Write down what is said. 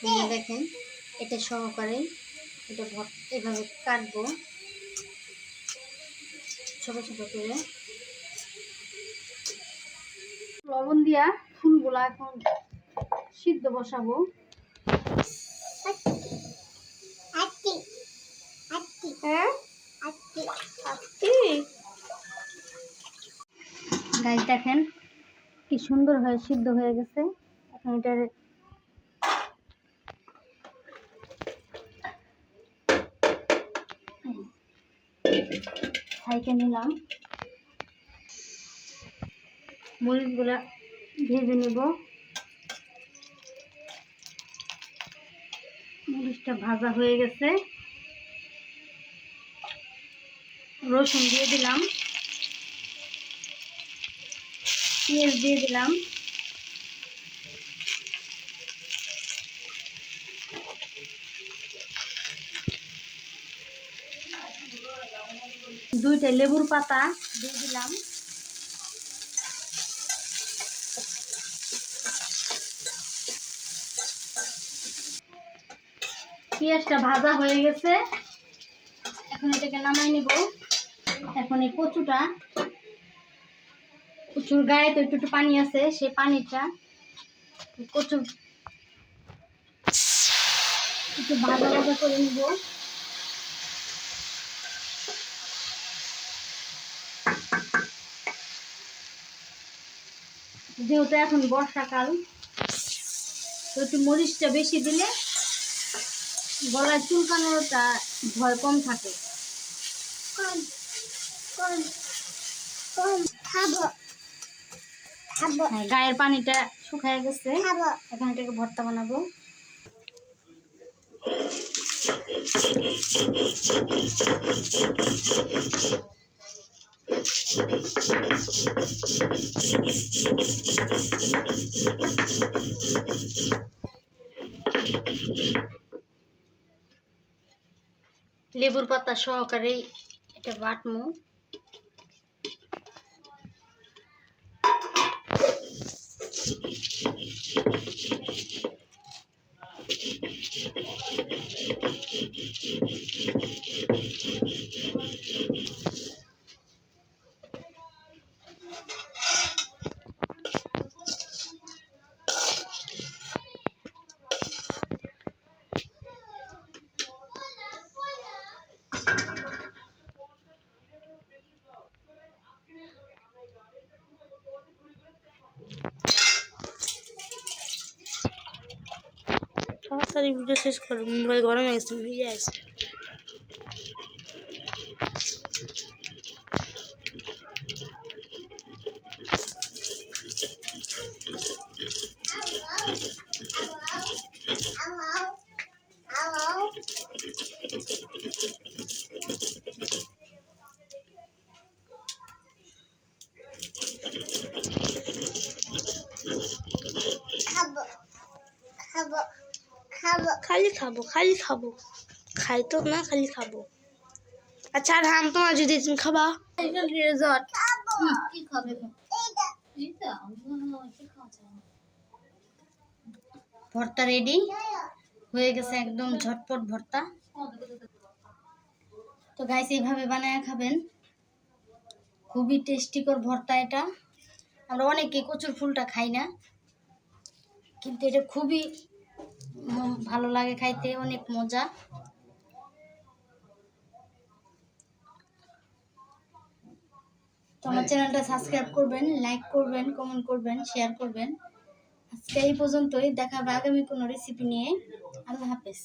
ভেঙে দেখেন এটা সহকারে এটা এভাবে কাটবো। ছোট ছোট করে। লবণ দিয়া ফুলগুলা এখন সিদ্ধ বসাবো। হ্যাঁ? গাছ দেখেন কি সুন্দর হয়ে সিদ্ধ হয়ে গেছে। এখন এটার ছাইকে নিলাম। মরিচগুলা ভেজে নেব। মরিচটা ভাজা হয়ে গেছে। রসুন দিয়ে দিলাম। পেঁয়াজ দিয়ে দিলাম। দুইটা লেবুর পাতা দিয়ে দিলাম। পেঁয়াজটা ভাজা হয়ে গেছে। এখন এটাকে নামাই নিব। এখন এই কচুটা, কচুর গায়ে তো একটু একটু পানি আছে, সেই পানিটা কচুর একটু ভাজা ভাজা করে নিব। যেহেতু এখন বর্ষাকাল তো একটু মরিচটা বেশি দিলে গলায় চুলকানোটা ভয় কম থাকে। হ্যাঁ, গায়ের পানিটা শুকায় গেছে। এখন এটাকে ভর্তা বানাবো। লেবুর পাতা সহকারে এটা বাটমু। তাড়াতাড়ি ভিডিও শেষ করো মোবাইল গরম হয়ে গেছে ভিজে আছে। খালি খাব খালি খাব। খাই তো না খালি খাব। আচ্ছা আর হাম তোমার যদি তুমি খাবা? রেজর্ট কি খাবে? ভর্তা রেডি হয়ে গেছে একদম ঝটপট ভর্তা। তো গাইস এইভাবে বানায় খাবেন। খুবই টেস্টিকর ভর্তা এটা। আমরা অনেকে কচুর ফুলটা খাই না। কিন্তু এটা খুবই ভালো লাগে খাইতে অনেক মজা। তো আমার চ্যানেলটা সাবস্ক্রাইব করবেন লাইক করবেন কমেন্ট করবেন শেয়ার করবেন। আজকে এই পর্যন্তই দেখা হবে আগামী কোনো রেসিপি নিয়ে। আল্লাহ হাফেজ।